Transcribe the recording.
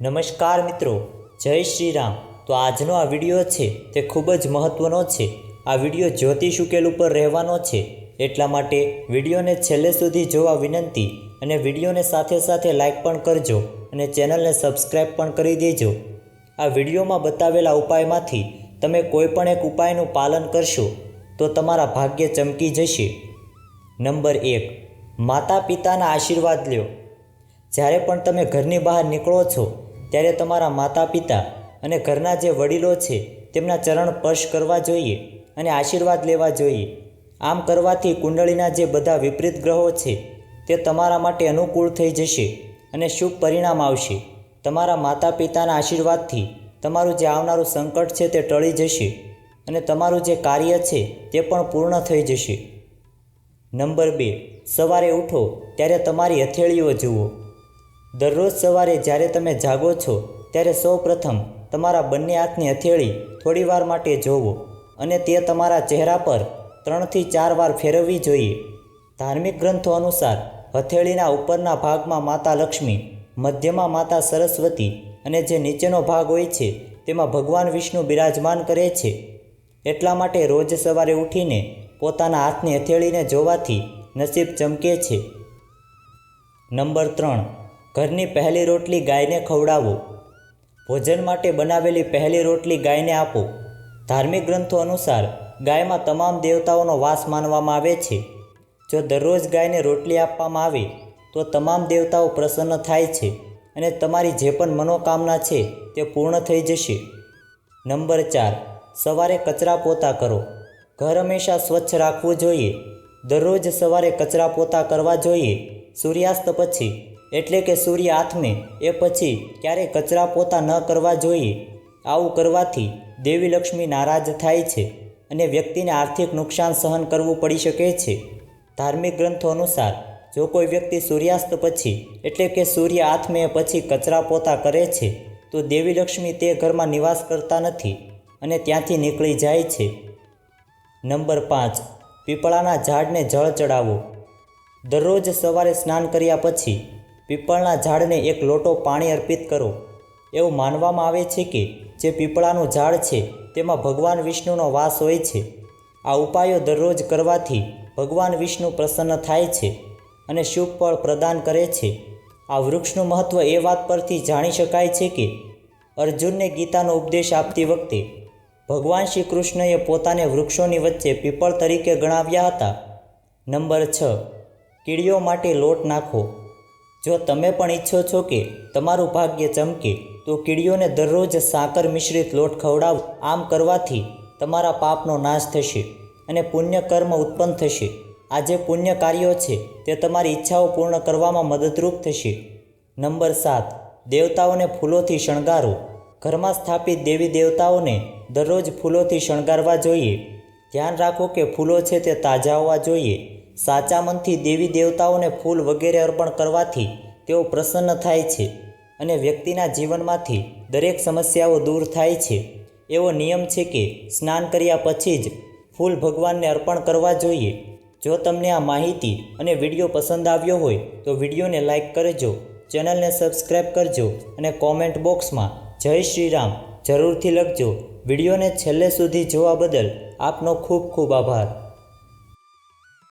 નમસ્કાર મિત્રો, જય શ્રી રામ. તો આજનો આ વીડિયો છે તે ખૂબ જ મહત્ત્વનો છે. આ વીડિયો જ્યોતિષ ઉકેલ ઉપર રહેવાનો છે. એટલા માટે વિડીયોને છેલ્લે સુધી જોવા વિનંતી અને વિડીયોને સાથે સાથે લાઈક પણ કરજો અને ચેનલને સબસ્ક્રાઈબ પણ કરી દેજો. આ વિડીયોમાં બતાવેલા ઉપાયમાંથી તમે કોઈ પણ એક ઉપાયનું પાલન કરશો તો તમારા ભાગ્ય ચમકી જશે. નંબર એક માતા પિતાના આશીર્વાદ લ્યો જ્યારે પણ તમે ઘરની બહાર નીકળો છો ત્યારે તમારા માતા પિતા અને ઘરના જે વડીલો છે, તેમના ચરણ સ્પર્શ કરવા જોઈએ અને આશીર્વાદ લેવા જોઈએ. આમ કરવાથી કુંડળીના જે બધા વિપરીત ગ્રહો છે, તે તમારા માટે અનુકૂળ થઈ જશે અને શુભ પરિણામ આવશે. તમારા માતા પિતાના આશીર્વાદથી તમારું જે આવનારું સંકટ છે, તે ટળી જશે અને તમારું જે કાર્ય છે, તે પણ પૂર્ણ થઈ જશે. નંબર બે. સવારે ઉઠો ત્યારે તમારી હથેળીઓ જુઓ. દરરોજ સવારે જ્યારે તમે જાગો છો, ત્યારે સૌ પ્રથમ તમારા બંને હાથની હથેળી થોડીવાર માટે જોવો અને તે તમારા ચહેરા પર ત્રણથી ચાર વાર ફેરવવી જોઈએ. ધાર્મિક ગ્રંથો અનુસાર, હથેળીના ઉપરના ભાગમાં માતા લક્ષ્મી, મધ્યમાં માતા સરસ્વતી અને જે નીચેનો ભાગ હોય છે, તેમાં ભગવાન વિષ્ણુ બિરાજમાન કરે છે. એટલા માટે રોજ સવારે ઉઠીને પોતાના હાથની હથેળીને જોવાથી નસીબ ચમકે છે. નંબર ત્રણ. ઘરની પહેલી રોટલી ગાયને ખવડાવો. ભોજન માટે બનાવેલી પહેલી રોટલી ગાયને આપો. ધાર્મિક ગ્રંથો અનુસાર ગાયમાં તમામ દેવતાઓનો વાસ માનવામાં આવે છે. જો દરરોજ ગાયને રોટલી આપવામાં આવે, તો તમામ દેવતાઓ પ્રસન્ન થાય છે અને તમારી જે પણ મનોકામના છે તે પૂર્ણ થઈ જશે. નંબર ચાર, સવારે કચરા પોતા કરો. ઘર હંમેશા સ્વચ્છ રાખવું જોઈએ. દરરોજ સવારે કચરા પોતા કરવા જોઈએ. સૂર્યાસ્ત પછી એટલે કે સૂર્ય આથમે એ પછી ક્યારેય કચરા પોતા ન કરવા જોઈએ, આવું કરવાથી દેવી લક્ષ્મી નારાજ થાય છે અને વ્યક્તિને આર્થિક નુકસાન સહન કરવું પડી શકે છે. ધાર્મિક ગ્રંથો અનુસાર, જો કોઈ વ્યક્તિ સૂર્યાસ્ત પછી, એટલે કે સૂર્ય આથમે પછી કચરા પોતા કરે છે, તો દેવી લક્ષ્મી તે ઘરમાં નિવાસ કરતા નથી અને ત્યાંથી નીકળી જાય છે. નંબર પાંચ, પીપળાના ઝાડને જળ ચડાવો. દરરોજ સવારે સ્નાન કર્યા પછી પીપળના ઝાડને એક લોટો પાણી અર્પિત કરો. એવું માનવામાં આવે છે કે જે પીપળાનું ઝાડ છે, તેમાં ભગવાન વિષ્ણુનો વાસ હોય છે. આ ઉપાયો દરરોજ કરવાથી ભગવાન વિષ્ણુ પ્રસન્ન થાય છે અને શુભ ફળ પ્રદાન કરે છે. આ વૃક્ષનું મહત્ત્વ એ વાત પરથી જાણી શકાય છે કે અર્જુનને ગીતાનો ઉપદેશ આપતી વખતે ભગવાન શ્રી કૃષ્ણએ પોતાને વૃક્ષોની વચ્ચે પીપળ તરીકે ગણાવ્યા હતા. નંબર છ. કીડીઓ માટે લોટ નાખો. જો તમે પણ ઈચ્છો છો કે તમારું ભાગ્ય ચમકે, તો કીડીઓને દરરોજ સાકર મિશ્રિત લોટ ખવડાવો. આમ કરવાથી તમારા પાપનો નાશ થશે અને પુણ્ય કર્મ ઉત્પન્ન થશે. આ જે પુણ્ય કાર્યો છે, તે તમારી ઈચ્છાઓ પૂર્ણ કરવામાં મદદરૂપ થશે. નંબર સાત, દેવતાઓને ફૂલોથી શણગારો. ઘરમાં સ્થાપિત દેવી દેવતાઓને દરરોજ ફૂલોથી શણગારવા જોઈએ. ધ્યાન રાખો કે ફૂલો છે તે તાજા હોવા જોઈએ. સાચા મનથી દેવી દેવતાઓને ફૂલ વગેરે અર્પણ કરવાથી તેઓ પ્રસન્ન થાય છે અને વ્યક્તિના જીવનમાંથી દરેક સમસ્યાઓ દૂર થાય છે. એવો નિયમ છે કે સ્નાન કર્યા પછી જ ફૂલ ભગવાનને અર્પણ કરવા જોઈએ. જો તમને આ માહિતી અને વીડિયો પસંદ આવ્યો હોય તો વિડીયોને લાઇક કરજો, ચેનલને સબસ્ક્રાઈબ કરજો અને કોમેન્ટ બોક્સમાં જય શ્રી રામ જરૂરથી લખજો. વિડીયોને છેલ્લે સુધી જોવા બદલ આપનો ખૂબ ખૂબ આભાર.